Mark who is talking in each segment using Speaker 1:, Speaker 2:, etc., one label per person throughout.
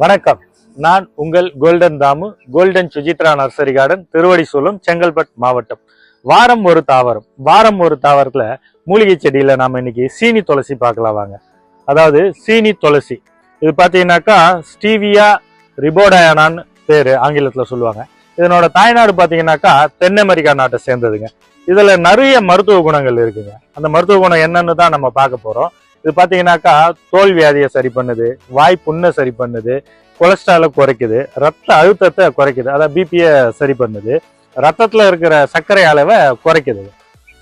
Speaker 1: வணக்கம். நான் உங்கள் golden Damu golden Sujithra nursery garden Thiruvadisoolam Chengalpet மாவட்டம். வாரம் ஒரு தாவரம். வாரம் ஒரு தாவரத்துல மூலிகை செடியில நாம இன்னைக்கு சீனி துளசி பார்க்கலாம் வாங்க. அதாவது சீனி துளசி. இது பார்த்தீங்கன்னாக்கா ஸ்டீவியா ரிபோடயானான்னு பேரு ஆங்கிலத்துல சொல்லுவாங்க. இதனோட தாய்நாடு பார்த்தீங்கன்னாக்கா தென் அமெரிக்கா நாட்டை சேர்ந்ததுங்க. இதுல நிறைய மருத்துவ குணங்கள் இருக்குங்க. அந்த மருத்துவ குணம் என்னன்னு தான் நம்ம பார்க்க போறோம். இது பார்த்தீங்கன்னாக்கா தோல் வியாதியை சரி பண்ணுது வாய் புண்ணை சரி பண்ணுது கொலஸ்ட்ராலை குறைக்குது ரத்த அழுத்தத்தை குறைக்குது அதாவது பிபியை சரி பண்ணுது ரத்தத்தில் இருக்கிற சர்க்கரை அளவை குறைக்குது.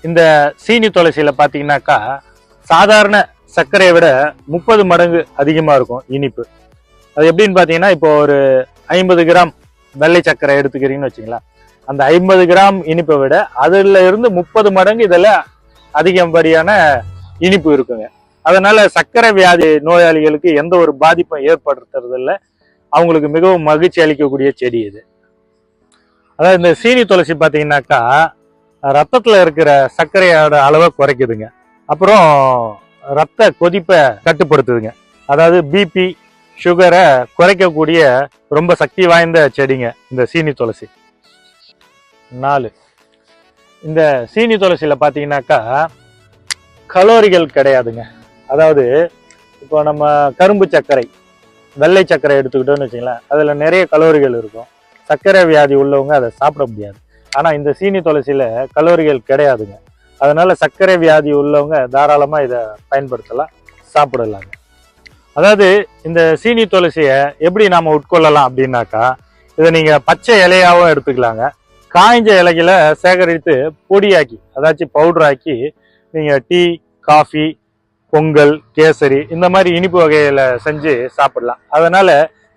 Speaker 1: இந்த சீனி துளசியில் பார்த்தீங்கன்னாக்கா சாதாரண சர்க்கரையை விட முப்பது மடங்கு அதிகமாக இருக்கும் இனிப்பு. அது எப்படின்னு பார்த்தீங்கன்னா இப்போ ஒரு ஐம்பது கிராம் வெள்ளை சர்க்கரை எடுத்துக்கிறீங்கன்னு வச்சுங்களேன் அந்த ஐம்பது கிராம் இனிப்பை விட அதுல இருந்து முப்பது மடங்கு இதில் அதிகப்படியான இனிப்பு இருக்குங்க. அதனால சர்க்கரை வியாதி நோயாளிகளுக்கு எந்த ஒரு பாதிப்பும் ஏற்படுத்துறது இல்லை. அவங்களுக்கு மிகவும் மகிழ்ச்சி அளிக்கக்கூடிய செடி இது. அதாவது இந்த சீனி துளசி பார்த்தீங்கன்னாக்கா ரத்தத்தில் இருக்கிற சர்க்கரையோட அளவை குறைக்குதுங்க. அப்புறம் ரத்த கொதிப்பை கட்டுப்படுத்துதுங்க. அதாவது பிபி சுகரை குறைக்கக்கூடிய ரொம்ப சக்தி வாய்ந்த செடிங்க இந்த சீனி துளசி. நாலு. இந்த சீனி துளசியில் பார்த்தீங்கன்னாக்கா கலோரிகள் கிடையாதுங்க. அதாவது இப்போ நம்ம கரும்பு சர்க்கரை வெள்ளை சர்க்கரை எடுத்துக்கிட்டோம்னு வச்சுங்களேன் அதில் நிறைய கலோரிகள் இருக்கும். சர்க்கரை வியாதி உள்ளவங்க அதை சாப்பிட முடியாது. ஆனால் இந்த சீனி துளசியில் கலோரிகள் கிடையாதுங்க. அதனால் சர்க்கரை வியாதி உள்ளவங்க தாராளமாக இதை பயன்படுத்தலாம் சாப்பிடலாங்க. அதாவது இந்த சீனி துளசியை எப்படி நாம் உட்கொள்ளலாம் அப்படின்னாக்கா இதை நீங்கள் பச்சை இலையாகவும் எடுத்துக்கலாங்க. காய்ஞ்ச இலைகளை சேகரித்து பொடியாக்கி அதாச்சும் பவுடராக்கி நீங்கள் டீ காஃபி பொங்கல் கேசரி இந்த மாதிரி இனிப்பு வகையில செஞ்சு சாப்பிடலாம். அதனால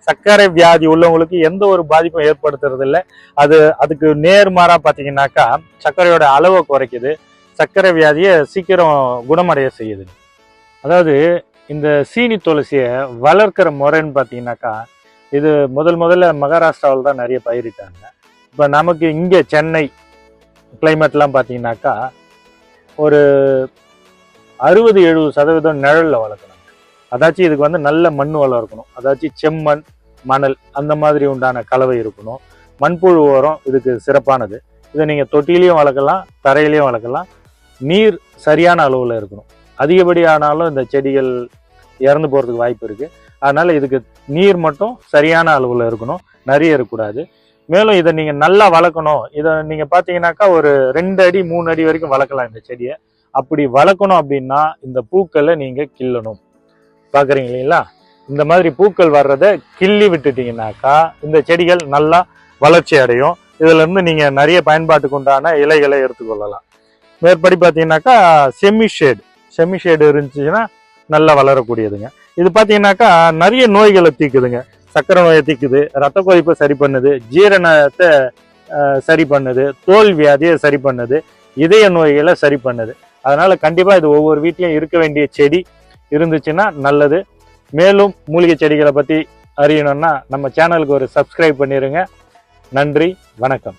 Speaker 1: சர்க்கரை வியாதி உள்ளவங்களுக்கு எந்த ஒரு பாதிப்பும் ஏற்படுத்துறது இல்லை அது அதுக்கு நேர்மாறா பார்த்தீங்கன்னாக்கா சர்க்கரையோட அளவை குறைக்குது. சர்க்கரை வியாதியை சீக்கிரம் குணமடைய செய்யுது. அதாவது இந்த சீனி துளசியை வளர்க்கிற முறைன்னு பார்த்தீங்கன்னாக்கா இது முதல் முதல்ல மகாராஷ்டிராவில் தான் நிறைய பயிரிட்டாங்க. இப்போ நமக்கு இங்கே சென்னை கிளைமேட்லாம் பார்த்தீங்கன்னாக்கா ஒரு அறுபது எழுபது சதவீதம் நிழலில் வளர்க்கணும். அதாச்சும் இதுக்கு வந்து நல்ல மண் வளம் இருக்கணும் அதாச்சும் செம்மண் மணல் அந்த மாதிரி உண்டான கலவை இருக்கணும். மண்புழு உரம் இதுக்கு சிறப்பானது. இதை நீங்கள் தொட்டிலையும் வளர்க்கலாம் தரையிலையும் வளர்க்கலாம். நீர் சரியான அளவில் இருக்கணும். அதிகப்படியானாலும் இந்த செடிகள் இறந்து போகிறதுக்கு வாய்ப்பு இருக்குது அதனால் இதுக்கு நீர் மட்டும் சரியான அளவில் இருக்கணும். நிறைய இருக்கக்கூடாது. மேலும் இதை நீங்கள் நல்லா வளர்க்கணும். இதை நீங்கள் பார்த்தீங்கன்னாக்கா ஒரு ரெண்டு அடி மூணு அடி வரைக்கும் வளர்க்கலாம் இந்த செடியை. அப்படி வளர்க்கணும் அப்படின்னா இந்த பூக்களை நீங்கள் கிள்ளணும். பார்க்குறீங்க இல்லைங்களா இந்த மாதிரி பூக்கள் வர்றதை கிள்ளி விட்டுட்டீங்கன்னாக்கா இந்த செடிகள் நல்லா வளர்ச்சி அடையும். இதுல நீங்கள் நிறைய பயன்பாட்டுக்கு உண்டான இலைகளை எடுத்துக்கொள்ளலாம் மேற்படி பார்த்தீங்கன்னாக்கா செமி ஷேடு செமி ஷேடு இருந்துச்சுன்னா நல்லா வளரக்கூடியதுங்க. இது பார்த்தீங்கன்னாக்கா நிறைய நோய்களை தீக்குதுங்க. சக்கரை நோயை தீக்குது ரத்த கொதிப்பை சரி பண்ணுது ஜீரணத்தை சரி பண்ணுது தோல் வியாதியை சரி பண்ணுது இதய நோய்களை சரி பண்ணுது. அதனால கண்டிப்பாக இது ஒவ்வொரு வீட்லையும் இருக்க வேண்டிய செடி இருந்துச்சுன்னா நல்லது. மேலும் மூலிகை செடிகளை பற்றி அறியணும்னா நம்ம சேனலுக்கு ஒரு சப்ஸ்கிரைப் பண்ணிடுங்க நன்றி வணக்கம்.